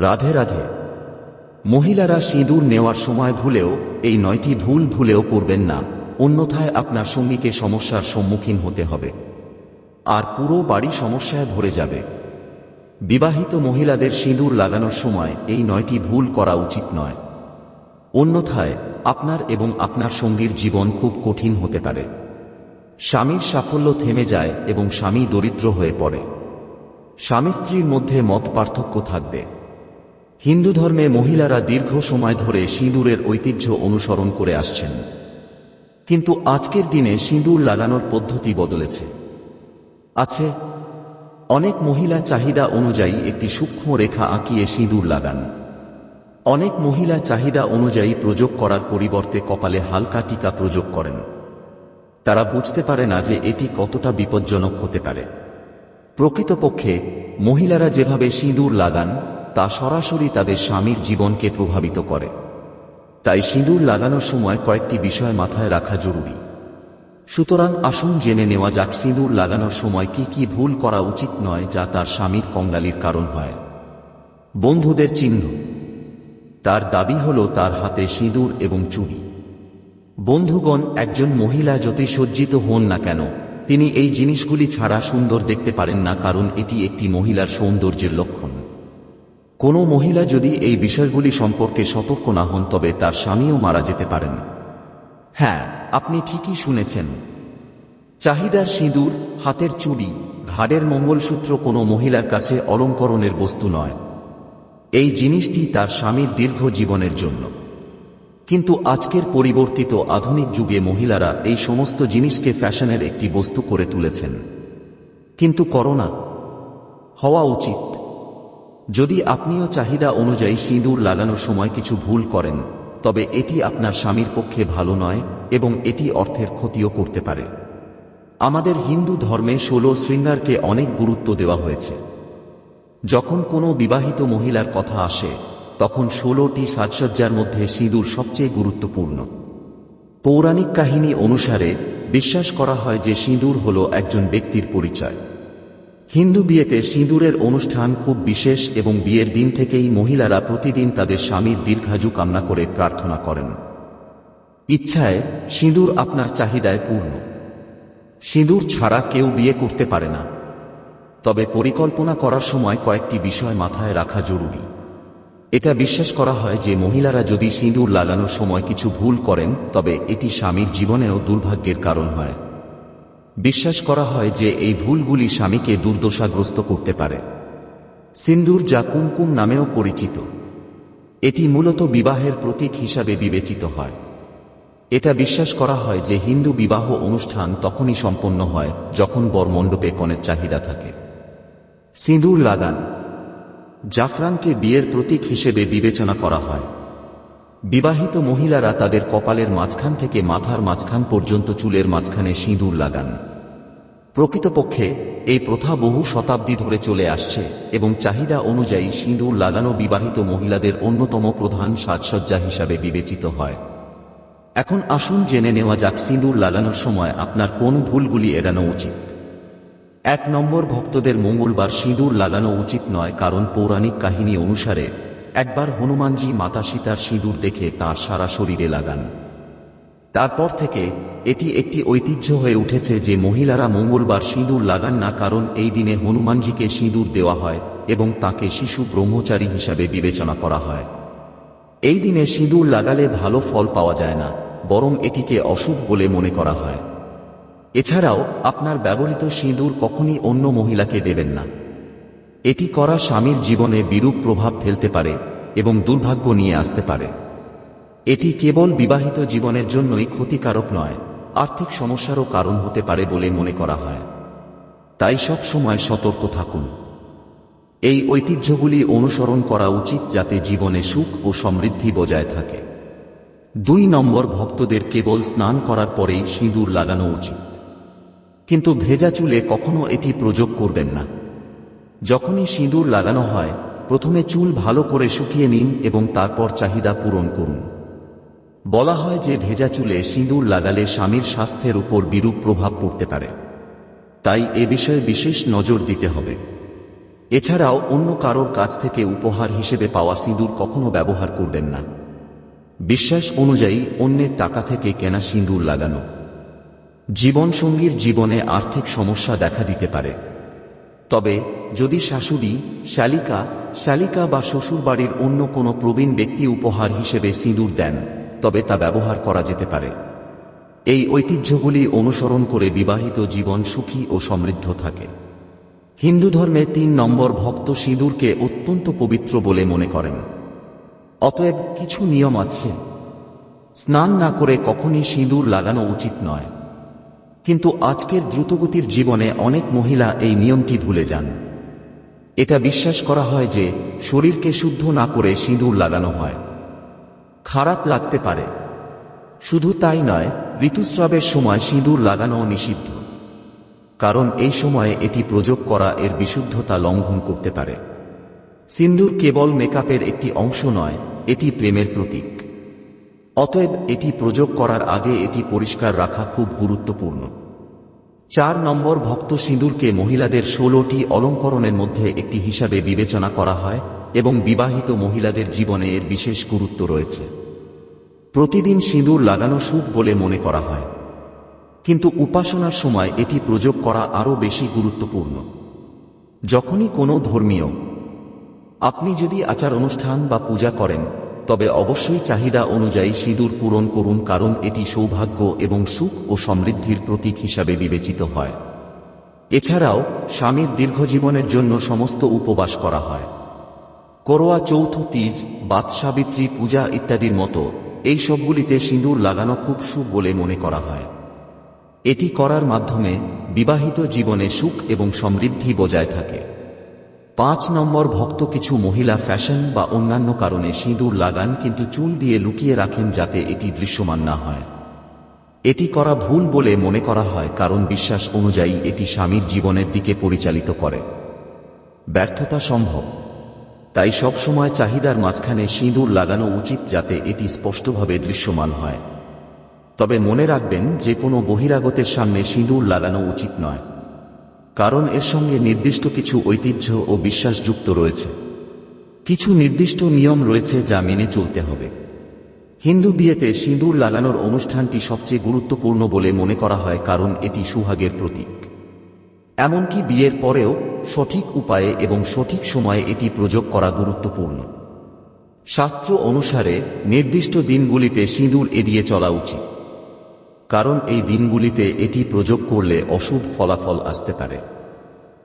রাধে রাধে। মহিলারা সিঁদুর নেওয়ার সময় ভুলেও, এই নয়টি ভুল ভুলেও করবেন না। অন্যথায় আপনার সঙ্গীকে সমস্যার সম্মুখীন হতে হবে। আর পুরো বাড়ি সমস্যায় ভরে যাবে। বিবাহিত মহিলাদের সিঁদুর লাগানোর সময় এই নয়টি ভুল করা উচিত নয়। অন্যথায়, আপনার এবং আপনার সঙ্গীর জীবন খুব কঠিন হতে পারে। স্বামীর সাফল্য থেমে যায় এবং স্বামী দরিদ্র হয়ে পড়ে। স্বামী স্ত্রীর মধ্যে মত পার্থক্য থাকবে। হিন্দু ধর্মে মহিলারা দীর্ঘ সময় ধরে সিঁদুরের ঐতিহ্য অনুসরণ করে আসছেন। কিন্তু আজকের দিনে সিঁদুর লাগানোর পদ্ধতি বদলেছে। আছে, অনেক মহিলা চাহিদা অনুযায়ী একটি সূক্ষ্ম রেখা আঁকিয়ে সিঁদুর লাগান। অনেক মহিলা চাহিদা অনুযায়ী প্রযোগ করার পরিবর্তে কপালে হালকা টিকা প্রযোগ করেন। তারা বুঝতে পারে না যে এটি কতটা বিপজ্জনক হতে পারে। প্রকৃতপক্ষে, মহিলারা যেভাবে সিঁদুর লাগান তা সরাসরি তাদের স্বামীর জীবনকে প্রভাবিত করে। তাই সিঁদুর লাগানোর সময় কয়েকটি বিষয় মাথায় রাখা জরুরি। সুতরাং আসুন জেনে নেওয়া যাক সিঁদুর লাগানোর সময় কি কি ভুল করা উচিত নয় যা তার স্বামীর কঙ্গালির কারণ হয়। বন্ধুদের চিহ্ন। তার দাবি হল তার হাতে সিঁদুর এবং চুড়ি। বন্ধুগণ, একজন মহিলা যতই সজ্জিত হন না কেন, তিনি এই জিনিসগুলি ছাড়া সুন্দর দেখতে পারেন না, কারণ এটি একটি মহিলার সৌন্দর্যের লক্ষণ। কোনো মহিলা যদি এই বিষয়গুলি সম্পর্কে সতর্ক না হন, তবে তার স্বামীও মারা যেতে পারেন। হ্যাঁ আপনি ঠিকই শুনেছেন। চাহিদার সিঁদুর, হাতের চুড়ি, ঘাড়ের মঙ্গলসূত্র কোনো মহিলার কাছে অলঙ্করণের বস্তু নয়। এই জিনিসটি তার স্বামীর দীর্ঘ জীবনের জন্য। কিন্তু আজকের পরিবর্তিত আধুনিক যুগে মহিলারা এই সমস্ত জিনিসকে ফ্যাশনের একটি বস্তু করে তুলেছেন। কিন্তু করোনা, হওয়া উচিত। যদি আপনিও চাহিদা অনুযায়ী সিঁদুর লাগানোর সময় কিছু ভুল করেন, তবে এটি আপনার স্বামীর পক্ষে ভালো নয় এবং এটি অর্থের ক্ষতিও করতে পারে। আমাদের হিন্দু ধর্মে ষোলো শৃঙ্গারকে অনেক গুরুত্ব দেওয়া হয়েছে। যখন কোনো বিবাহিত মহিলার কথা আসে, তখন ষোলোটি সাজসজ্জার মধ্যে সিঁদুর সবচেয়ে গুরুত্বপূর্ণ। পৌরাণিক কাহিনী অনুসারে বিশ্বাস করা হয় যে সিঁদুর হল একজন ব্যক্তির পরিচয়। হিন্দু বিয়েতে সিঁদুরের অনুষ্ঠান খুব বিশেষ এবং বিয়ের দিন থেকেই মহিলারা প্রতিদিন তাদের স্বামীর দীর্ঘায়ু কামনা করে প্রার্থনা করেন। ইচ্ছায় সিঁদুর আপনার চাহিদায় পূর্ণ। সিঁদুর ছাড়া কেউ বিয়ে করতে পারে না। তবে পরিকল্পনা করার সময় কয়েকটি বিষয় মাথায় রাখা জরুরি। এটা বিশ্বাস করা হয় যে মহিলারা যদি সিঁদুর লাগানোর সময় কিছু ভুল করেন, তবে এটি স্বামীর জীবনেও দুর্ভাগ্যের কারণ হয়। বিশ্বাস করা হয় যে এই ভুলগুলি স্বামীকে দুর্দশাগ্রস্ত করতে পারে। সিন্দুর যা কুমকুম নামেও পরিচিত। এটি মূলত বিবাহের প্রতীক হিসাবে বিবেচিত হয়। এটা বিশ্বাস করা হয় যে হিন্দু বিবাহ অনুষ্ঠান তখনই সম্পন্ন হয় যখন বরমণ্ডপে কনের চাহিদা থাকে। সিঁদুর লাগান। জাফরানকে বিয়ের প্রতীক হিসেবে বিবেচনা করা হয়। বিবাহিত মহিলারা তাদের কপালের মাঝখান থেকে মাথার মাঝখান পর্যন্ত চুলের মাঝখানে সিঁদুর লাগান। প্রকৃতপক্ষে, এই প্রথা বহু শতাব্দী ধরে চলে আসছে এবং চাহিদা অনুযায়ী সিঁদুর লাগানো বিবাহিত মহিলাদের অন্যতম প্রধান সাজসজ্জা হিসাবে বিবেচিত হয়। এখন আসুন জেনে নেওয়া যাক সিঁদুর লাগানোর সময় আপনার কোন ভুলগুলি এড়ানো উচিত। এক নম্বর, ভক্তদের মঙ্গলবার সিঁদুর লাগানো উচিত নয় কারণ পৌরাণিক কাহিনী অনুসারে, একবার হনুমানজি মাতা সীতার সিঁদুর দেখে তার সারা শরীরে লাগান। তারপর থেকে, এটি একটি ঐতিহ্য হয়ে উঠেছে যে মহিলারা মঙ্গলবার সিঁদুর লাগান না কারণ এই দিনে হনুমানজিকে সিঁদুর দেওয়া হয় এবং তাকে শিশু ব্রহ্মচারী হিসাবে বিবেচনা করা হয়। এই দিনে সিঁদুর লাগালে ভালো ফল পাওয়া যায় না, বরং এটিকে অশুভ বলে মনে করা হয়। এছাড়াও, আপনার ব্যবহৃত সিঁদুর কখনই অন্য মহিলাকে দেবেন না। এটি করা স্বামীর জীবনে বিরূপ প্রভাব ফেলতে পারে এবং দুর্ভাগ্য নিয়ে আসতে পারে। এটি কেবল বিবাহিত জীবনের জন্যই ক্ষতিকারক নয়, আর্থিক সমস্যারও কারণ হতে পারে বলে মনে করা হয়। তাই সব সময় সতর্ক থাকুন। এই ঐতিহ্যগুলি অনুসরণ করা উচিত যাতে জীবনে সুখ ও সমৃদ্ধি বজায় থাকে। দুই নম্বর, ভক্তদের কেবল স্নান করার পরেই সিঁদুর লাগানো উচিত। কিন্তু ভেজা চুলে কখনো এটি প্রযোগ করবেন না। যখনই সিঁদুর লাগানো হয়, প্রথমে চুল ভালো করে শুকিয়ে নিন এবং তারপর চাহিদা পূরণ করুন। বলা হয় যে ভেজা চুলে সিঁদুর লাগালে স্বামীর স্বাস্থ্যের উপর বিরূপ প্রভাব পড়তে পারে। তাই এ বিষয়ে বিশেষ নজর দিতে হবে। এছাড়াও অন্য কারোর কাছ থেকে উপহার হিসেবে পাওয়া সিঁদুর কখনো ব্যবহার করবেন না। বিশ্বাস অনুযায়ী অন্যের টাকা থেকে কেনা সিঁদুর লাগানো। জীবনসঙ্গীর জীবনে আর্থিক সমস্যা দেখা দিতে পারে। তবে যদি শাশুড়ি, শালিকা শালিকা বা শ্বশুরবাড়ির অন্য কোনো প্রবীণ ব্যক্তি উপহার হিসেবে সিঁদুর দেন তবে তা ব্যবহার করা যেতে পারে। এই ঐতিহ্যগুলি অনুসরণ করে বিবাহিত জীবন সুখী ও সমৃদ্ধ থাকে। হিন্দু ধর্মে তিন নম্বর ভক্ত সিঁদুরকে অত্যন্ত পবিত্র বলে মনে করেন। অতএব কিছু নিয়ম আছে। স্নান না করে কখনই সিঁদুর লাগানো উচিত নয়। কিন্তু আজকের দ্রুতগতির জীবনে অনেক মহিলা এই নিয়মটি ভুলে যান। এটা বিশ্বাস করা হয় যে শরীরকে শুদ্ধ না করে সিঁদুর লাগানো হয়। খারাপ লাগতে পারে। শুধু তাই নয়, ঋতুস্রাবের সময় সিঁদুর লাগানো নিষিদ্ধ। কারণ এই সময়ে এটি প্রযোগ করা এর বিশুদ্ধতা লঙ্ঘন করতে পারে। সিন্দুর কেবল মেকআপের একটি অংশ নয়, এটি প্রেমের প্রতীক। অতএব এটি প্রযোগ করার আগে এটি পরিষ্কার রাখা খুব গুরুত্বপূর্ণ। চার নম্বর ভক্ত সিঁদুরকে মহিলাদের ষোলোটি অলঙ্করণের মধ্যে একটি হিসাবে বিবেচনা করা হয়। এবং বিবাহিত মহিলাদের জীবনে এর বিশেষ গুরুত্ব রয়েছে। প্রতিদিন সিঁদুর লাগানো শুভ বলে মনে করা হয়। কিন্তু উপাসনার সময় এটি প্রযোগ করা আরও বেশি গুরুত্বপূর্ণ। যখনই কোনো ধর্মীয়, আপনি যদি আচার অনুষ্ঠান বা পূজা করেন, তবে অবশ্যই চাহিদা অনুযায়ী সিঁদুর পূরণ করুন কারণ এটি সৌভাগ্য এবং সুখ ও সমৃদ্ধির প্রতীক হিসাবে বিবেচিত হয়। এছাড়াও, স্বামীর দীর্ঘজীবনের জন্য সমস্ত উপবাস করা হয়। করোয়া চৌথ তিজ বাদসাবিত্রী পূজা ইত্যাদির মতো, এই সবগুলিতে সিঁদুর লাগানো খুব শুভ বলে মনে করা হয়। এটি করার মাধ্যমে বিবাহিত জীবনে সুখ এবং সমৃদ্ধি বজায় থাকে। পাঁচ নম্বর ভক্ত কিছু মহিলা ফ্যাশন বা অন্যান্য কারণে সিঁদুর লাগান কিন্তু চুল দিয়ে লুকিয়ে রাখেন যাতে এটি দৃশ্যমান না হয়। এটি করা ভুল বলে মনে করা হয় কারণ বিশ্বাস অনুযায়ী এটি স্বামীর জীবনের দিকে পরিচালিত করে। ব্যর্থতা সম্ভব। তাই সবসময় চাহিদার মাঝখানে সিঁদুর লাগানো উচিত যাতে এটি স্পষ্টভাবে দৃশ্যমান হয়। তবে মনে রাখবেন, যে কোনো বহিরাগতের সামনে সিঁদুর লাগানো উচিত নয়। কারণ এর সঙ্গে নির্দিষ্ট কিছু ঐতিহ্য ও বিশ্বাস যুক্ত রয়েছে। কিছু নির্দিষ্ট নিয়ম রয়েছে যা মেনে চলতে হবে। হিন্দু বিয়েতে সিঁদুর লাগানোর অনুষ্ঠানটি সবচেয়ে গুরুত্বপূর্ণ বলে মনে করা হয় কারণ এটি সুহাগের প্রতীক। এমনকি বিয়ের পরেও সঠিক উপায়ে এবং সঠিক সময়ে এটি প্রযোগ করা গুরুত্বপূর্ণ। শাস্ত্র অনুসারে নির্দিষ্ট দিনগুলিতে সিঁদুর এড়িয়ে চলা উচিত। কারণ এই দিনগুলিতে এটি প্রযোগ করলে অশুভ ফলাফল আসতে পারে।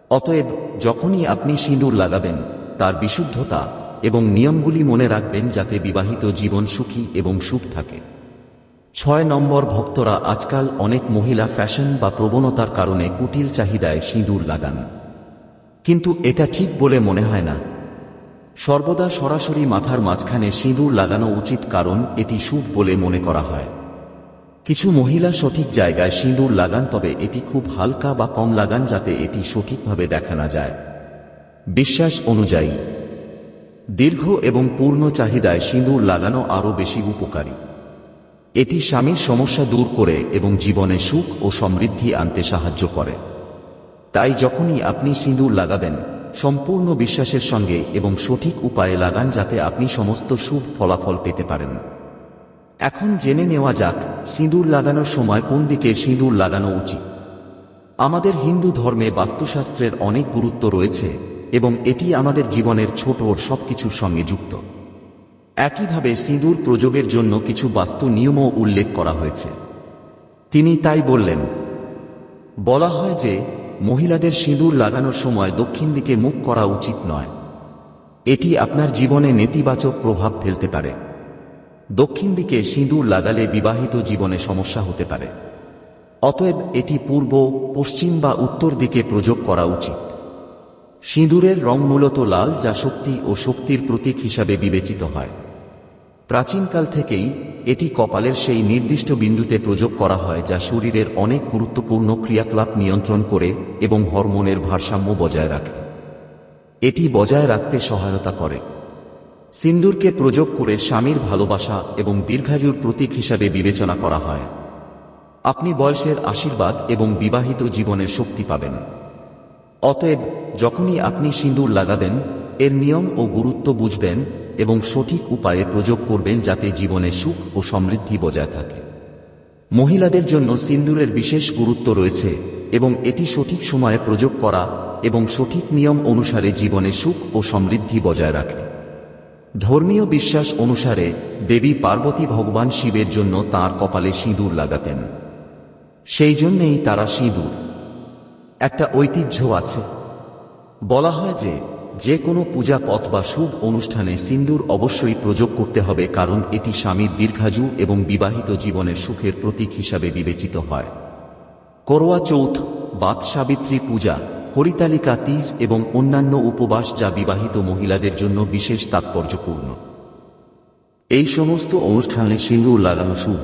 অতএব যখনই আপনি সিঁদুর লাগাবেন, তার বিশুদ্ধতা এবং নিয়মগুলি মনে রাখবেন যাতে বিবাহিত জীবন সুখী এবং সুখ থাকে। ছয় নম্বর ভক্তরা আজকাল অনেক মহিলা ফ্যাশন বা প্রবণতার কারণে কুটিল চাহিদায় সিঁদুর লাগান। কিন্তু এটা ঠিক বলে মনে হয় না। সর্বদা সরাসরি মাথার মাঝখানে সিঁদুর লাগানো উচিত কারণ এটি শুভ বলে মনে করা হয়। কিছু মহিলা সঠিক জায়গায় সিঁদুর লাগান তবে এটি খুব হালকা বা কম লাগান যাতে এটি সঠিকভাবে দেখা না যায়। বিশ্বাস অনুযায়ী, দীর্ঘ এবং পূর্ণ চাহিদায় সিঁদুর লাগানো আরও বেশি উপকারী। এটি স্বামীর সমস্যা দূর করে এবং জীবনে সুখ ও সমৃদ্ধি আনতে সাহায্য করে। তাই যখনই আপনি সিঁদুর লাগাবেন, সম্পূর্ণ বিশ্বাসের সঙ্গে এবং সঠিক উপায়ে লাগান যাতে আপনি সমস্ত শুভ ফলাফল পেতে পারেন। এখন জেনে নেওয়া যাক, সিঁদুর লাগানোর সময় কোন দিকে সিঁদুর লাগানো উচিত। আমাদের হিন্দু ধর্মে বাস্তুশাস্ত্রের অনেক গুরুত্ব রয়েছে, এবং এটি আমাদের জীবনের ছোট সবকিছুর সঙ্গে যুক্ত। একইভাবে সিঁদুর প্রযোগের জন্য কিছু বাস্তু নিয়মও উল্লেখ করা হয়েছে। তিনি তাই বললেন, বলা হয় যে মহিলাদের সিঁদুর লাগানোর সময় দক্ষিণ দিকে মুখ করা উচিত নয়। এটি আপনার জীবনে নেতিবাচক প্রভাব ফেলতে পারে। দক্ষিণ দিকে সিঁদুর লাগালে বিবাহিত জীবনে সমস্যা হতে পারে। অতএব এটি পূর্ব, পশ্চিম বা উত্তর দিকে প্রযোগ করা উচিত। সিঁদুরের রং মূলত লাল, যা শক্তি ও শক্তির প্রতীক হিসাবে বিবেচিত হয়। প্রাচীনকাল থেকেই এটি কপালের সেই নির্দিষ্ট বিন্দুতে প্রযোগ করা হয় যা শরীরের অনেক গুরুত্বপূর্ণ ক্রিয়াকলাপ নিয়ন্ত্রণ করে এবং হরমোনের ভারসাম্য বজায় রাখে। এটি বজায় রাখতে সহায়তা করে। সিন্দুরকে প্রযোগ করে স্বামীর ভালোবাসা এবং দীর্ঘায়ুর প্রতীক হিসাবে বিবেচনা করা হয়। আপনি বয়সের আশীর্বাদ এবং বিবাহিত জীবনের শক্তি পাবেন। অতএব, যখনই আপনি সিঁদুর লাগাবেন, এর নিয়ম ও গুরুত্ব বুঝবেন এবং সঠিক উপায়ে প্রয়োগ করবেন যাতে জীবনে সুখ ও সমৃদ্ধি বজায় থাকে। মহিলাদের জন্য সিন্দুরের বিশেষ গুরুত্ব রয়েছে এবং এটি সঠিক সময়ে প্রয়োগ করা এবং সঠিক নিয়ম অনুসারে জীবনে সুখ ও সমৃদ্ধি বজায় রাখে। ধর্মীয় বিশ্বাস অনুসারে দেবী পার্বতী ভগবান শিবের জন্য তার কপালে সিঁদুর লাগাতেন। সেই জন্যেই তারা সিঁদুর। একটা ঐতিহ্য আছে। বলা হয় যে যে কোনো পূজা পথ বা শুভ অনুষ্ঠানে সিন্দুর অবশ্যই প্রযোগ করতে হবে কারণ এটি স্বামীর দীর্ঘায়ু এবং বিবাহিত জীবনের সুখের প্রতীক হিসাবে বিবেচিত হয়। করোয়া চৌথ, বাত সাবিত্রী পূজা, হরিতালিকা তিজ এবং অন্যান্য উপবাস যা বিবাহিত মহিলাদের জন্য বিশেষ তাৎপর্যপূর্ণ। এই সমস্ত অনুষ্ঠানে সিন্দুর লাগানো শুভ।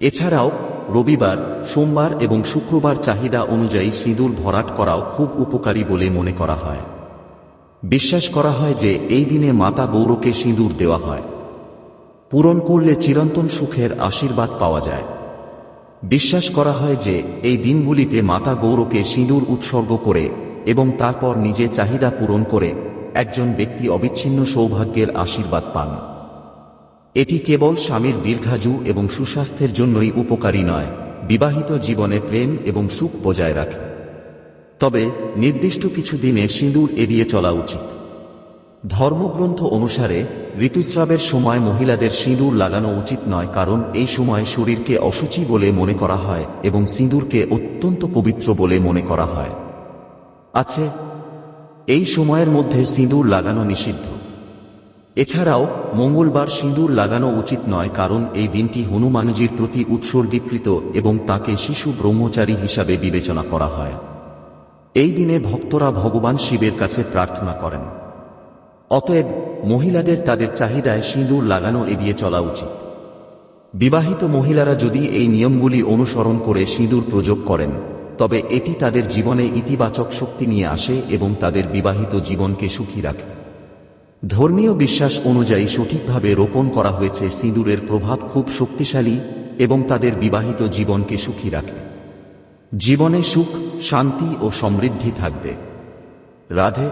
এছাড়াও, রবিবার, সোমবার এবং শুক্রবার চাহিদা অনুযায়ী সিঁদুর ভরাট করাও খুব উপকারী বলে মনে করা হয়। বিশ্বাস করা হয় যে এই দিনে মাতা গৌরকে সিঁদুর দেওয়া হয়। পূরণ করলে চিরন্তন সুখের আশীর্বাদ পাওয়া যায়। বিশ্বাস করা হয় যে এই দিনগুলিতে মাতা গৌরকে সিঁদুর উৎসর্গ করে এবং তারপর নিজে চাহিদা পূরণ করে একজন ব্যক্তি অবিচ্ছিন্ন সৌভাগ্যের আশীর্বাদ পান। এটি কেবল স্বামীর দীর্ঘাযু এবং সুস্বাস্থ্যের জন্যই উপকারী নয়, বিবাহিত জীবনে প্রেম এবং সুখ বজায় রাখে। তবে নির্দিষ্ট কিছু দিনে সিঁদুর এড়িয়ে চলা উচিত। ধর্মগ্রন্থ অনুসারে ঋতুস্রাবের সময় মহিলাদের সিঁদুর লাগানো উচিত নয় কারণ এই সময় শরীরকে অসুচি বলে মনে করা হয় এবং সিঁদুরকে অত্যন্ত পবিত্র বলে মনে করা হয়। আছে, এই সময়ের মধ্যে সিঁদুর লাগানো নিষিদ্ধ। এছাড়াও মঙ্গলবার সিঁদুর লাগানো উচিত নয় কারণ এই দিনটি হনুমানজির প্রতি উৎসর্গীকৃত এবং তাকে শিশু ব্রহ্মচারী হিসাবে বিবেচনা করা হয়। এই দিনে ভক্তরা ভগবান শিবের কাছে প্রার্থনা করেন। অতএব মহিলাদের তাদের চাহিদায় সিঁদুর লাগানো এড়িয়ে চলা উচিত। বিবাহিত মহিলারা যদি এই নিয়মগুলি অনুসরণ করে সিঁদুর প্রযোগ করেন, তবে এটি তাদের জীবনে ইতিবাচক শক্তি নিয়ে আসে এবং তাদের বিবাহিত জীবনকে সুখী রাখে। ধর্মীয় বিশ্বাস অনুযায়ী সঠিকভাবে রোপণ করা হয়েছে সিঁদুরের প্রভাব খুব শক্তিশালী এবং তাদের বিবাহিত জীবনকে সুখী রাখে। জীবনে সুখ শান্তি ও সমৃদ্ধি থাকবে। রাধে